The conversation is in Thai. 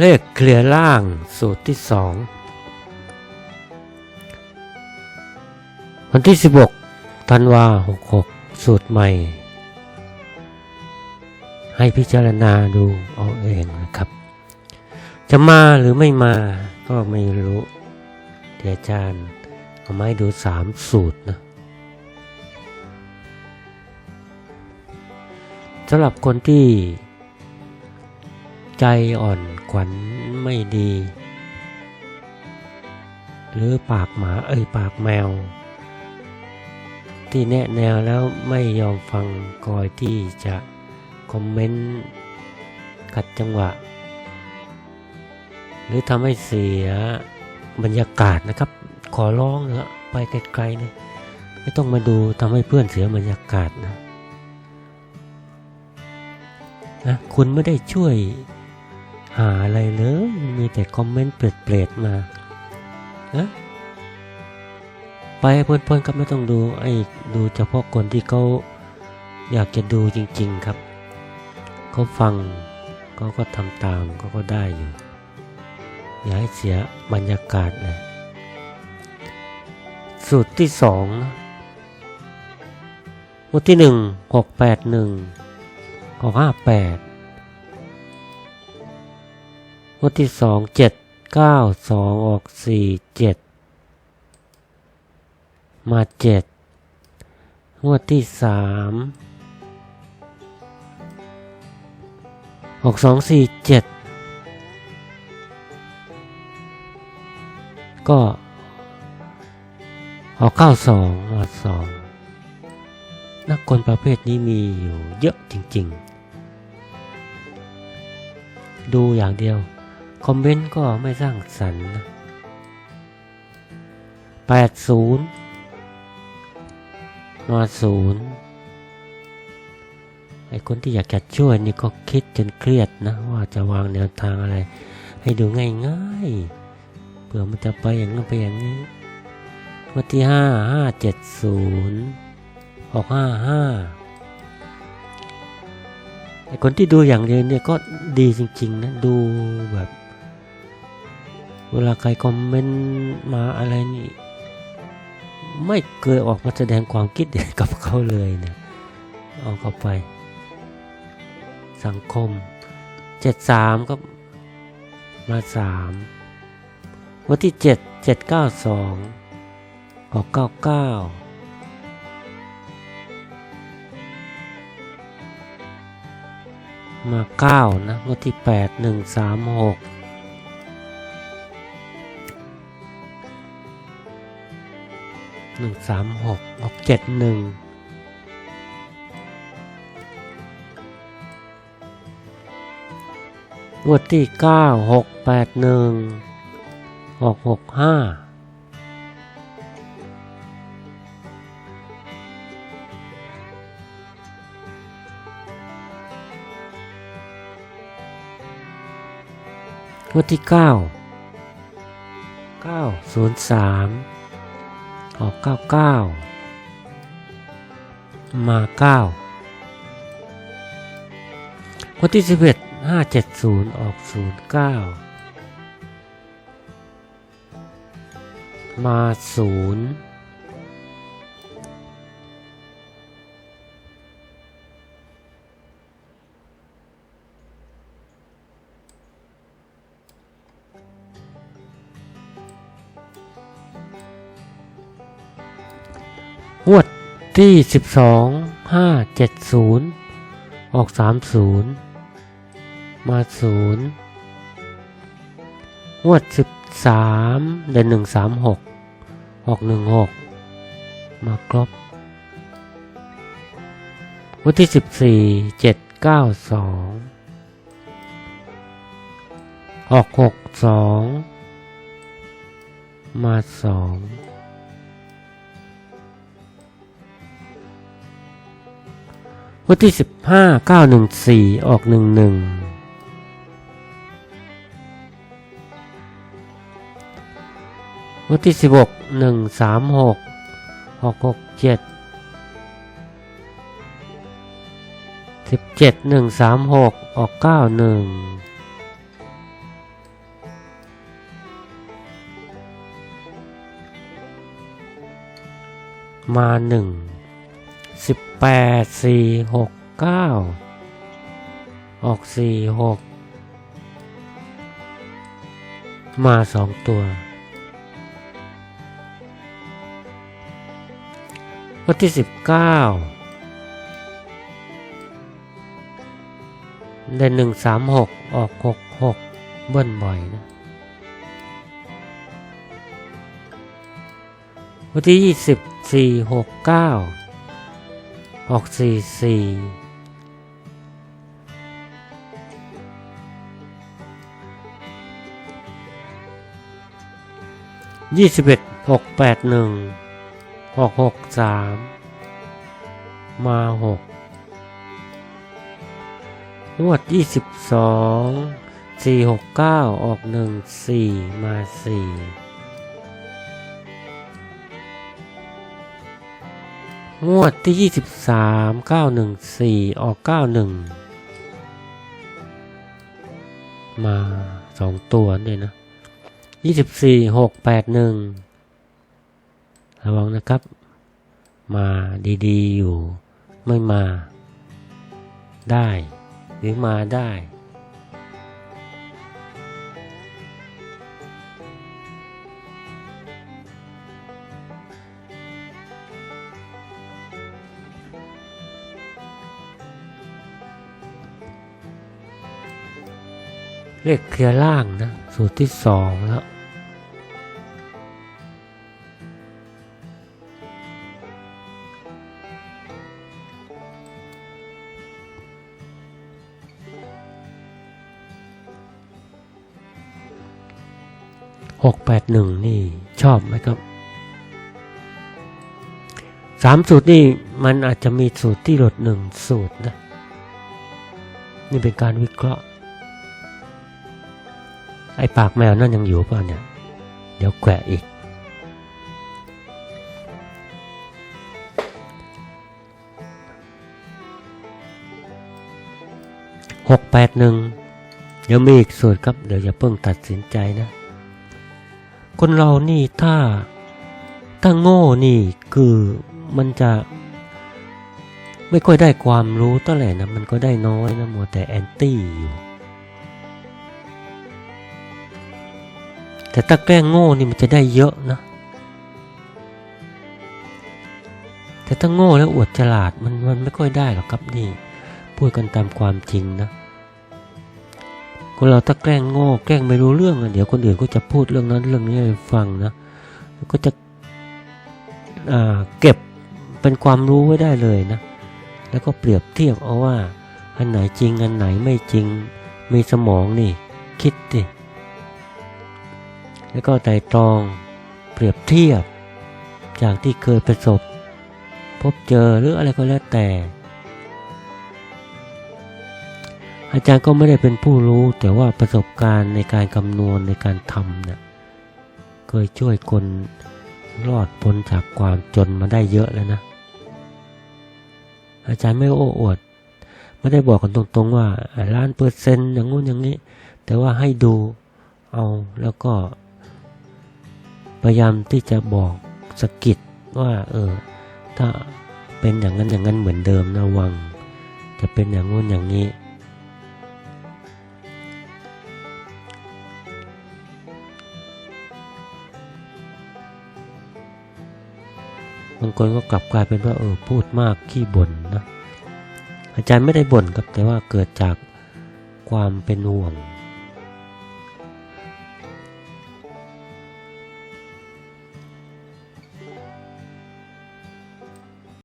เลขเคลียร์ล่างสูตรที่สองวันที่ 16ธันวา66 สูตรใหม่ ให้พิจารณาดูเอาเองนะครับ จะมาหรือไม่มาก็ไม่รู้เดี๋ยวอาจารย์เอามาให้ดูสามสูตรนะสำหรับคนที่ใจอ่อน ขวัญไม่ดี หรือปากหมาเอ้ยปากแมว ที่แนะแนวแล้วไม่ยอมฟังคอยที่จะคอมเมนต์ขัดจังหวะ หรือทำให้เสียบรรยากาศนะครับ ขอร้องเถอะไปไกลๆเลยไม่ต้องมาดูทำให้เพื่อนเสียบรรยากาศนะนะคุณไม่ได้ช่วย หาอะไรเลย มีแต่คอมเมนต์เปรตๆมานะไปเพื่อนๆก็ไม่ต้องดูไอ้ดูเฉพาะคนที่เขาอยากจะดูจริง ๆครับเขาฟังเขาก็ทำตามเขาก็ได้อยู่ อย่าให้เสียบรรยากาศเลยสูตรที่สองนะงวดที่หนึ่งหกแปดหนึ่งหกห้าแปด วดที่สองเจ็ดเก้าสองออกสี่เจ็ดมาเจ็ดงวดที่สามหกสองสี่เจ็ดก็ ออกเก้าสองมาสองนักกลประเภทนี้มีอยู่เยอะจริง ๆ ดูอย่างเดียว คอมเมนต์ก็ไม่สร้างสรรค์นะแปดศูนย์มาศูนย์ไอคนที่อยากจะช่วยนี่ก็คิดจนเครียดนะ ว่าจะวางแนวทางอะไร ให้ดูง่ายๆเผื่อมันจะไปอย่างนั้นไปอย่างนี้วันที่ห้าห้าเจ็ดศูนย์ออกห้าห้าไอคนที่ดูอย่างเดียวเนี่ยก็ดีจริงๆนะ ดูแบบ เวลาใครคอมเมนต์มาอะไรนี่ ไม่เคยออกมาแสดงความคิดเห็นกับเขาเลยเนะเอาเข้าไป สังคมเจ็ดสามก็มาสามวันที่เจ็ดเจ็ดเก้าสองออกเก้าเก้ามาเก้านะวันที่แปดหนึ่งสามหก หนึ่งสามหกออกเจ็ดหนึ่งงวดที่เก้าหกแปดหนึ่งออกหกห้างวดที่เก้าเก้าศูนย์สาม ออกเก้าเก้ามาเก้างวดที่สิบเอ็ดห้าเจ็ดศูนย์ออกศูนย์เก้ามาศูนย์ งวดที่ 12 570 ออก 30 มา 0 งวด 13 เดือน136 ออก 16 มาครบงวดที่ 14 792 ออก 62 มา 2 วันที่ 15 914 ออก 11 วันที่ 16 136 667 17 136 ออก 91มาหนึ่ง สิบแปดสี่หกเก้าออกสี่หกมาสองตัว วันที่สิบเก้าได้หนึ่งสามหกออกหกหกเบิ้ลบ่อยนะ วันที่ยี่สิบสี่หกเก้า ออกสี่สี่ยี่สิบเอ็ดหกแปดหนึ่งออกหกสามมาหกงวดยี่สิบสองสี่หกเก้าออกหนึ่งสี่มาสี่ งวดที่ยี่สิบสามเก้าหนึ่งสี่ออกเก้าหนึ่งมาสองตัวเนี่ยนะยี่สิบสี่หกแปดหนึ่งระวังนะครับ มาดีๆอยู่ ไม่มาได้ หรือมาได้ เลขเคลียร์ล่างนะ สูตรที่สองแล้วหกแปดหนึ่งนี่ชอบไหมครับสามสูตรนี่มันอาจจะมีสูตรที่หลดหนึ่งสูตรนะ นี่เป็นการวิเคราะห์ ไอ้ปากแมวนั่นยังอยู่เปล่าเนี่ย เดี๋ยวแกะอีก หกแปดหนึ่งเดี๋ยวมีอีกสูตรครับ เดี๋ยวอย่าเพิ่งตัดสินใจนะ คนเรานี่ถ้า ถ้าโง่นี่คือมันจะไม่ค่อยได้ความรู้เท่าไหร่นะ มันก็ได้น้อยนะ มัวแต่แอนตี้อยู่ แต่ถ้าแกล้งโง่นี่มันจะได้เยอะนะ แต่ถ้าโง่แล้วอวดฉลาดมันมันไม่ค่อยได้หรอกครับนี่ พูดกันตามความจริงนะคนเราถ้าแกล้งโง่ แกล้งไม่รู้เรื่องอะเดี๋ยวคนอื่นก็จะพูดเรื่องนั้นเรื่องนี้ให้ฟังนะก็จะเก็บเป็นความรู้ไว้ได้เลยนะ แล้วก็เปรียบเทียบเอาว่า อันไหนจริงอันไหนไม่จริง มีสมองนี่ คิดดิ แล้วก็ไต่ตรอง เปรียบเทียบ จากที่เคยประสบ พบเจอหรืออะไรก็แล้วแต่ อาจารย์ก็ไม่ได้เป็นผู้รู้แต่ว่าประสบการณ์ในการคำนวณในการทำเนี่ยเคยช่วยคนรอดพ้นจากความจนมาได้เยอะแล้วนะ อาจารย์ไม่โอ้อวดไม่ได้บอกกันตรงๆว่าล้านเปอร์เซ็นต์อย่างงู้นอย่างนี้ แต่ว่าให้ดูเอาแล้วก็ พยายามที่จะบอกสกิดว่าเออ ถ้าเป็นอย่างนั้นอย่างนั้นเหมือนเดิมนะระวัง จะเป็นอย่างงู้นอย่างนี้ บางคนก็กลับกลายเป็นว่าเออพูดมากขี้บ่นนะอาจารย์ไม่ได้บ่นครับแต่ว่าเกิดจากความเป็นห่วง